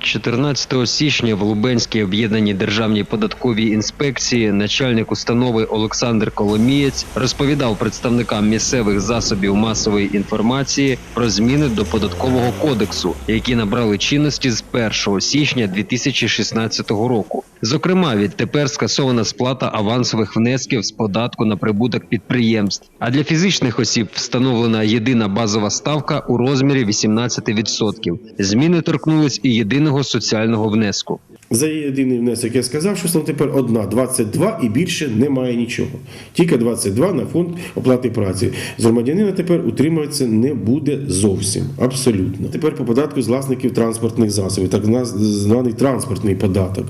14 січня в Лубенській об'єднаній державній податковій інспекції начальник установи Олександр Коломієць розповідав представникам місцевих засобів масової інформації про зміни до податкового кодексу, які набрали чинності з 1 січня 2016 року. Зокрема, відтепер скасована сплата авансових внесків з податку на прибуток підприємств. А для фізичних осіб встановлена єдина базова ставка у розмірі 18%. Зміни торкнулись і єдиного соціального внеску. За єдиний внесок я сказав, що тепер одна 22 і більше немає нічого. Тільки 22 на фонд оплати праці. З громадянина тепер утримуватися не буде зовсім. Абсолютно. Тепер по податку з власників транспортних засобів, так званий транспортний податок.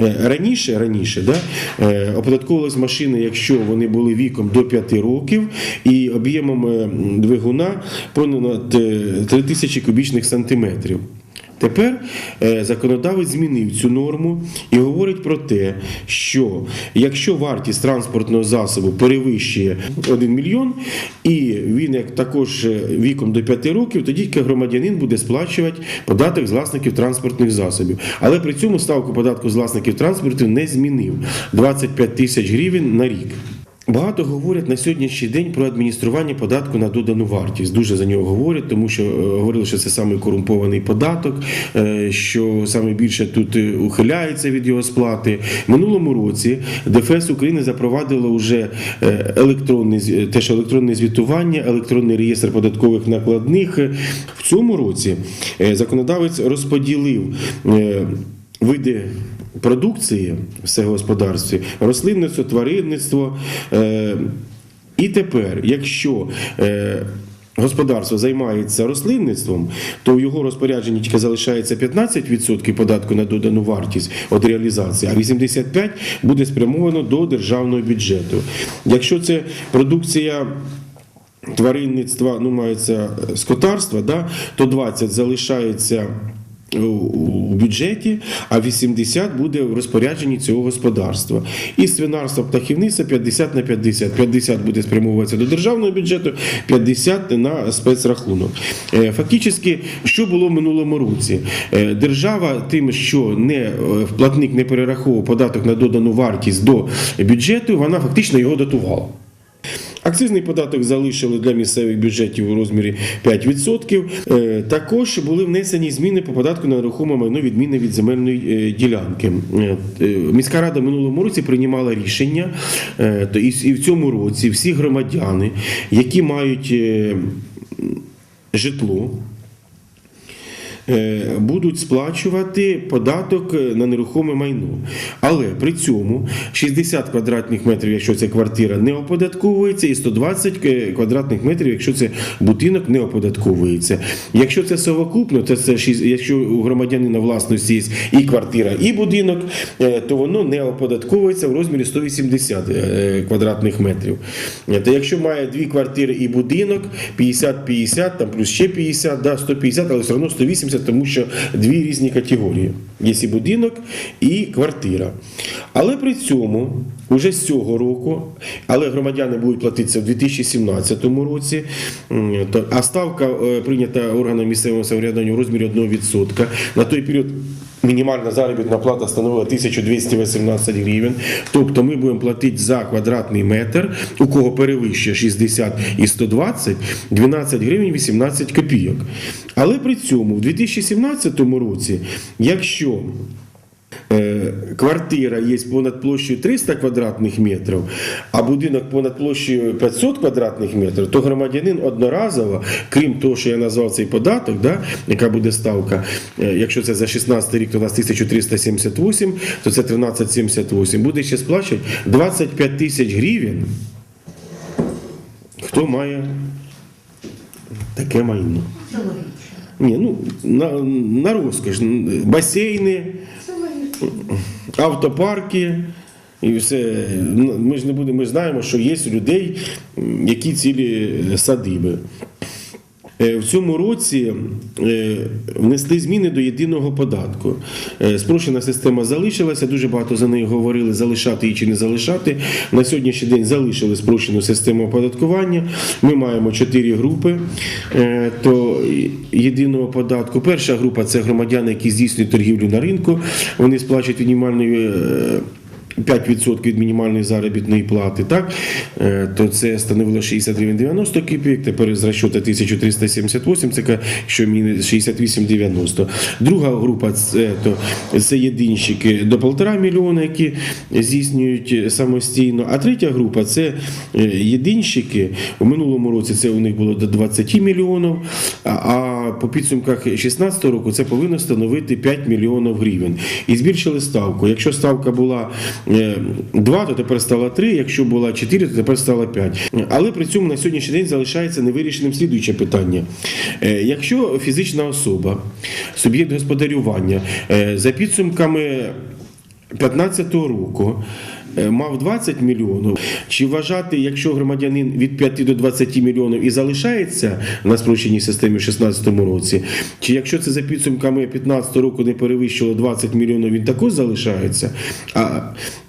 Е, Раніше, раніше да, е, оподатковувались машини, якщо вони були віком до 5 років і об'ємом е, двигуна понад е, 3000 кубічних сантиметрів. Тепер е, законодавець змінив цю норму і говорить про те, що якщо вартість транспортного засобу перевищує 1 мільйон, і він як також е, віком до 5 років, тоді громадянин буде сплачувати податок з власників транспортних засобів. Але при цьому ставку податку з власників транспорту не змінив 25 тисяч гривень на рік. Багато говорять на сьогоднішній день про адміністрування податку на додану вартість. Дуже за нього говорять, тому що е, говорили, що це самий корумпований податок, е, що саме більше тут е, ухиляється від його сплати. Минулому році ДФС України запровадило вже електронне теж електронне звітування, електронний реєстр податкових накладних. В цьому році законодавець розподілив. Види продукції в селогосподарстві, рослинництво, тваринництво. Е, і тепер, якщо е, господарство займається рослинництвом, то в його розпорядженні тільки залишається 15% податку на додану вартість від реалізації, а 85% буде спрямовано до державного бюджету. Якщо це продукція тваринництва, ну мається е, скотарства, да, то 20 залишається у- бюджеті, а 80 буде в розпорядженні цього господарства. І свинарство птахівництва 50 на 50. 50 буде спрямовуватися до державного бюджету, 50 на спецрахунок. Е, Фактично, що було в минулому році? Е, Держава тим, що не е, платник не перераховував податок на додану вартість до бюджету, вона фактично його дотувала. Акцизний податок залишили для місцевих бюджетів у розмірі 5%. Е, Також були внесені зміни по податку на нерухоме майно відміни від земельної е, ділянки. Е, Міська рада минулому році приймала рішення, і в цьому році всі громадяни, які мають житло, будуть сплачувати податок е, на нерухоме майно. Але при цьому 60 квадратних метрів, якщо це квартира, не оподатковується, і 120 квадратних метрів, якщо це будинок, не оподатковується. Якщо це совокупно, то це якщо у громадянина власності є і квартира, і будинок, е, то воно не оподатковується в розмірі 180 е, квадратних метрів. Е, То якщо має дві квартири і будинок, 50-50, там плюс ще 50, да, 150, але все одно 180, тому що дві різні категорії. Є і будинок, і квартира. Але при цьому вже з цього року, але громадяни будуть платитися в 2017 році, а ставка е, прийнята органом місцевого самоврядування в розмірі 1%. На той період Мінімальна заробітна плата становила 1218 гривень. Тобто ми будемо платити за квадратний метр, у кого перевищує 60 і 120, 12 гривень 18 копійок. Але при цьому в 2017 році, якщо Квартира є понад площею 300 квадратних метрів, а будинок понад площею 500 квадратних метрів, то громадянин одноразово, крім того, що я назвав цей податок, да, яка буде ставка, е, якщо це за 16 рік, то у нас 1378, то це 1378, буде ще сплачувати 25 тисяч гривень. Хто має таке майно? Ні, ну на, на розкош, басейни, автопарки. І все. Ну, Ми ж не будемо, ми знаємо, що є людей, які цілі садиби. Е, В цьому році е, внесли зміни до єдиного податку. Е, Спрощена система залишилася, дуже багато за нею говорили, залишати її чи не залишати. На сьогоднішній день залишили спрощену систему оподаткування. Ми маємо чотири групи то єдиного податку. Перша група це громадяни, які здійснюють торгівлю на ринку. Вони сплачують мінімальний. Е, 5% від мінімальної заробітної плати, так, Е, то це становило 60 гривень 90 копійок, тепер з розчету 1378, це що мінус 68,90. Друга група це, то, це єдинщики до 1,5 мільйона, які здійснюють самостійно. А третя група це е, єдинщики. У минулому році це у них було до 20 мільйонів, а по підсумках 2016 року це повинно становити 5 мільйонів гривень. І збільшили ставку. Якщо ставка була 2, то тепер стало 3, якщо була 4, то тепер стало 5. Але при цьому на сьогоднішній день залишається невирішеним слідуюче питання. Е, Якщо фізична особа, суб'єкт господарювання е, за підсумками 2015 року е, мав 20 мільйонів. Чи вважати, якщо громадянин від 5 до 20 мільйонів і залишається на спрощеній системі в 2016 році, чи якщо це за підсумками 2015 року не перевищило 20 мільйонів, він також залишається? А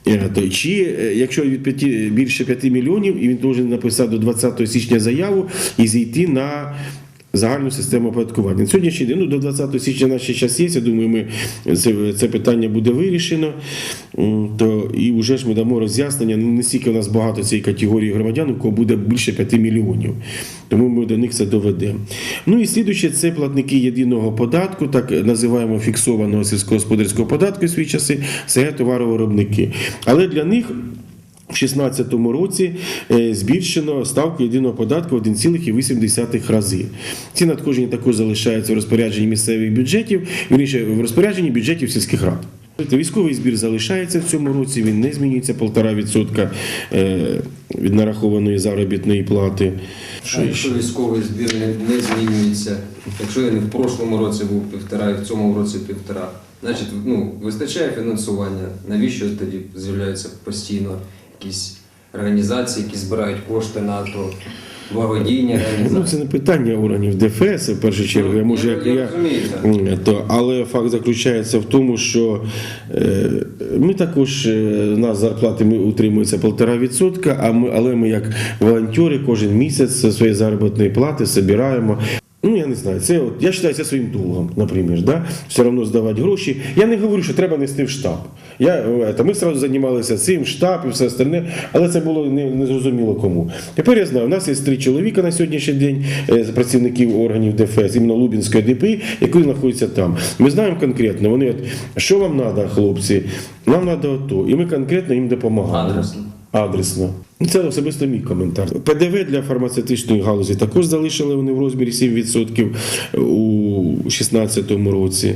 е, чи е, якщо від 5, більше 5 мільйонів, і він повинен написати до 20 січня заяву і зійти на загальну систему оподаткування. На сьогоднішній день, ну, до 20 січня наш час є, я думаю, ми це, це питання буде вирішено. То, і вже ж ми дамо роз'яснення. Ну, не стільки у нас багато цієї категорії громадян, у кого буде більше 5 мільйонів. Тому ми до них це доведемо. Ну і слідуюче це платники єдиного податку, так називаємо фіксованого сільськогосподарського податку в свої часи, це товаровиробники. Але для них 2016 році е, збільшено ставку єдиного податку в 1,8 рази. Ці надходження також залишаються в розпорядженні місцевих бюджетів, вірніше, в розпорядженні бюджетів сільських рад. Тобто Військовий збір залишається в цьому році, він не змінюється 1,5% е, від нарахованої заробітної плати. А якщо військовий збір не, змінюється, якщо він в прошлому році був півтора, і в цьому році півтора, значить ну, вистачає фінансування. Навіщо тоді з'являються постійно якісь організації, які збирають кошти на то, благодійні Ну, це не питання органів ДФС, в першу чергу. Я може, як я, То, але факт заключається в тому, що е, ми також, е, у нас зарплати ми утримується 1,5%, а ми, але ми як волонтери кожен місяць зі своєї заробітної плати збираємо. Ну, я не знаю, це от, я вважаю це своїм долгом, наприклад, да? все одно здавати гроші. Я не говорю, що треба нести в штаб. Я, е, та ми одразу займалися цим, штаб і все остальне, але це було не, не кому. Тепер я знаю, у нас є три чоловіка на сьогоднішній день, е, з працівників органів ДФС, іменно Лубінської ДПІ, які знаходяться там. Ми знаємо конкретно, вони от, що вам треба, хлопці, нам треба ото. І ми конкретно їм допомагаємо. Адресно. Адресно. Ну, Це особисто мій коментар. ПДВ для фармацевтичної галузі також залишили вони в розмірі 7% у 2016 році.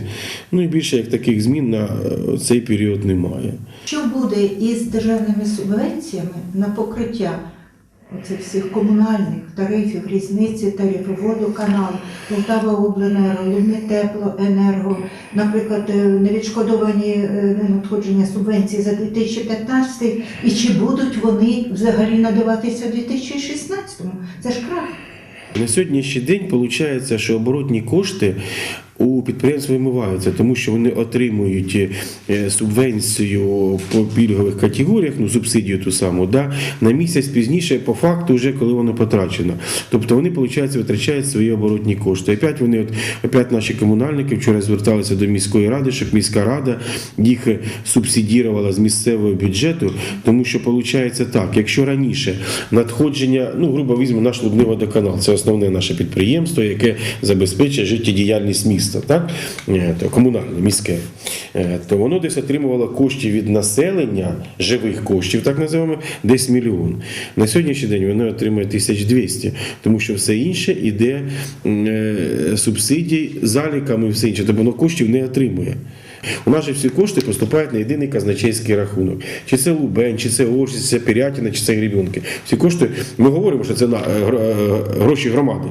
Ну і більше як таких змін на е, цей період немає. Що буде із державними субвенціями на покриття оцих всіх комунальних тарифів, різниці, тарифів, водоканал, Полтава Обленерго, Лубни Тепло, Енерго, наприклад, е, невідшкодовані е, надходження субвенцій за 2015 і чи будуть вони взагалі надаватися у 2016? Це ж крах. На сьогоднішній день виходить, що оборотні кошти у підприємств вимиваються, тому що вони отримують е, субвенцію по пільгових категоріях, ну субсидію ту саму, да, на місяць пізніше, по факту, вже коли воно потрачено. Тобто вони, виходить, витрачають свої оборотні кошти. Опять вони, от, опять наші комунальники вчора зверталися до міської ради, щоб міська рада їх субсидірувала з місцевого бюджету, тому що виходить так, якщо раніше надходження, ну грубо візьмемо наш Лубний водоканал, це основне наше підприємство, яке забезпечує життєдіяльність міста, так Е, комунальне міське, Е, то воно десь отримувало коштів від населення, живих коштів, так називаємо, десь мільйон. На сьогоднішній день воно отримує 1200, тому що все інше іде м, е, заліками і все інше, тобто воно коштів не отримує. У нас же всі кошти поступають на єдиний казначейський рахунок. Чи це Лубень, чи це Орш, чи це Пірятіна, чи це Гребінки. Всі кошти, ми говоримо, що це на е, гроші громади.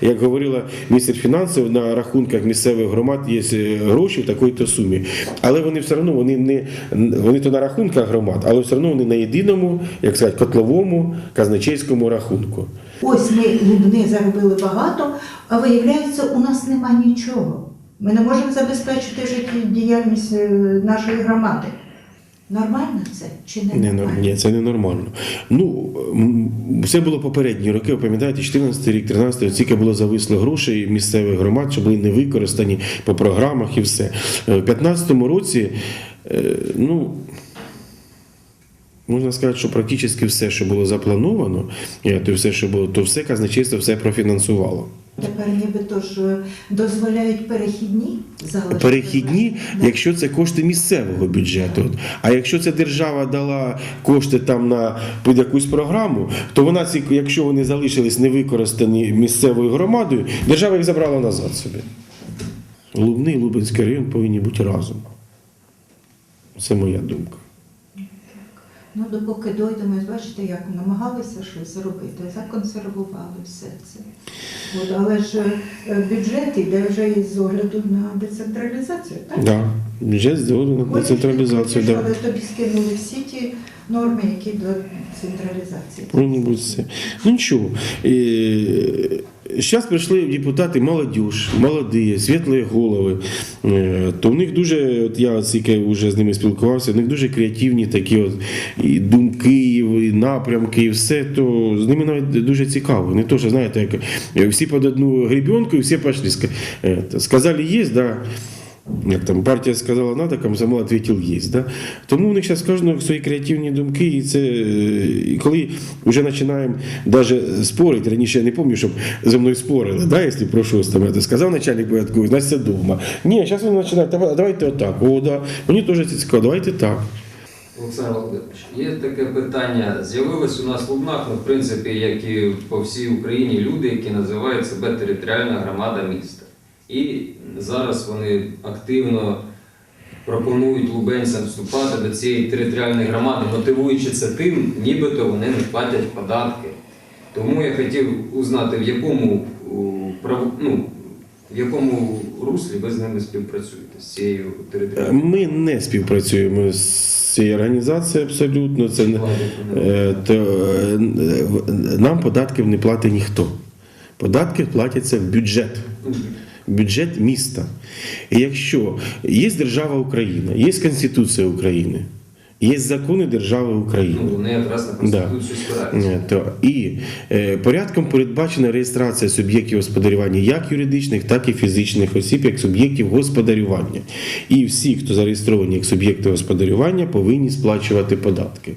Як говорила міністр фінансів, на рахунках місцевих громад є е, гроші в такої-то сумі. Але вони все одно вони не вони то на рахунках громад, але все одно вони на єдиному, як сказати, котловому казначейському рахунку. Ось ми лубни заробили багато, а виявляється, у нас нема нічого. Ми не можемо забезпечити життєдіяльність е, нашої громади. Нормально це чи не Не, нормально? ні, це ненормально. Ну, м, все було попередні роки, ви пам'ятаєте, 14 рік, 13 тільки було зависло грошей місцевих громад, що були не використані по програмах і все. Е, В 15 році, е, ну. Можна сказати, що практично все, що було заплановано, е, то все, що було, то все казначейство все профінансувало. Тепер нібито ж е, дозволяють перехідні залишки. Перехідні, Да. якщо це кошти місцевого бюджету. А якщо це держава дала кошти там на під якусь програму, то вона ці, якщо вони залишились невикористані місцевою громадою, держава їх забрала назад собі. Лубний і Лубенський район повинні бути разом. Це моя думка. Ну, допоки дойдемо, бачите, як намагалися щось зробити, законсервували все це. От, але ж е, бюджет іде вже із огляду на децентралізацію, так? Да. Бюджет здоров'я на Да. Але тобі скинули всі ті норми, які до централізації. Повинні бути все. Ну нічого. Зараз прийшли депутати молодіж, молоді, світлі голови. Е, То в них дуже, от я тільки вже з ними спілкувався, в них дуже креативні такі от і думки, і напрямки, і все. То з ними навіть дуже цікаво. Не то, що знаєте, як е, всі під одну гребенку і всі пішли. Е, Сказали, є, да. Як там партія сказала надо, комсомол ответил есть. Да? Тому у них зараз кожного свої креативні думки, і це е, і коли вже починаємо навіть спорити, раніше я не пам'ятаю, щоб зі мною спорили, да, якщо про щось там, я сказав начальник порядку, значить це дома. Ні, зараз вони починають, давайте отак, о, да. мені теж цікаво, давайте так. Олександр Володимирович, є таке питання. З'явилось у нас в Лубнах, ну, в принципі, як і по всій Україні, люди, які називають себе територіальна громада міста. І зараз вони активно пропонують лубенцям вступати до цієї територіальної громади, мотивуючи це тим, нібито вони не платять податки. Тому я хотів узнати, в якому, ну, в якому руслі ви з ними співпрацюєте з цією територіальною Ми не співпрацюємо з цією організацією абсолютно. Це не, Е, то е, нам податків не платить ніхто. Податки платяться в бюджет. Бюджет міста. І якщо є держава Україна, є Конституція України, є закони держави України. Ну, вони якраз на Конституцію спираються. Е, То, і е, порядком передбачена реєстрація суб'єктів господарювання як юридичних, так і фізичних осіб, як суб'єктів господарювання. І всі, хто зареєстровані як суб'єкти господарювання, повинні сплачувати податки.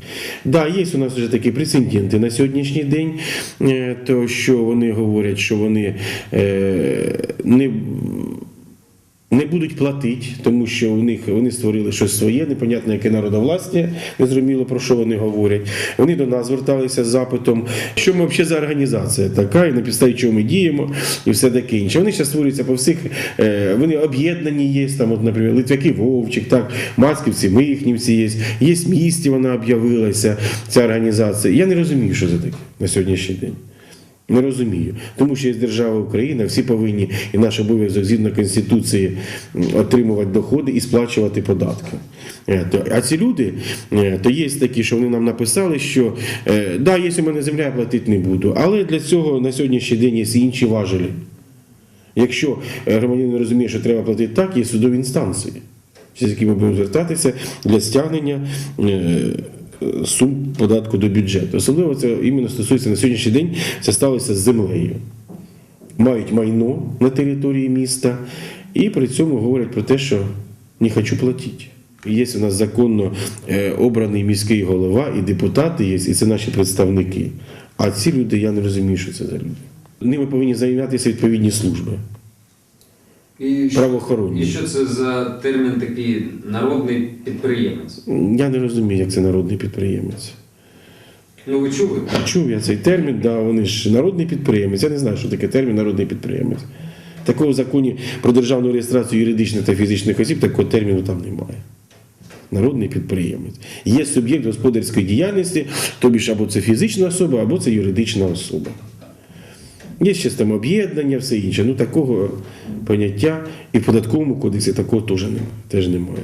Да, є у нас вже такі прецеденти на сьогоднішній день, е, то що вони говорять, що вони е, не не будуть платити, тому що у них вони створили щось своє, непонятне, яке народовластя, незрозуміло про що вони говорять. Вони до нас зверталися з запитом, що ми взагалі за організація така, і на підставі чого ми діємо, і все таке інше. Вони зараз створюються по всіх, е, вони об'єднані є, там, от, наприклад, Литвяки Вовчик, так, Мацківці, Михнівці є, є місті, вона об'явилася, ця організація. Я не розумію, що це таке на сьогоднішній день. Не розумію. Тому що є держава Україна, всі повинні, і наш обов'язок згідно Конституції отримувати доходи і сплачувати податки. Е, А ці люди, е, то є такі, що вони нам написали, що е, да, є у мене земля, я платити не буду. Але для цього на сьогоднішній день є інші важелі. Якщо громадянин розуміє, що треба платити так, є судові інстанції, з якими будемо звертатися для стягнення. Сум податку до бюджету. Особливо це іменно стосується на сьогоднішній день, це сталося з землею. Мають майно на території міста і при цьому говорять про те, що не хочу платити. Є у нас законно е, обраний міський голова і депутати є, і це наші представники. А ці люди, я не розумію, що це за люди. Ними повинні займатися відповідні служби. І що, Правоохоронні. і що це за термін такий народний підприємець? Я не розумію, як це народний підприємець. Ну ви чули? Чув я цей термін, да, вони ж народний підприємець. Я не знаю, що таке термін народний підприємець. Такого в законі про державну реєстрацію юридичних та фізичних осіб такого терміну там немає. Народний підприємець. Є суб'єкт господарської діяльності, тобі ж або це фізична особа, або це юридична особа. Є ще там об'єднання, все інше. Ну такого поняття і в податковому кодексі такого теж. Немає.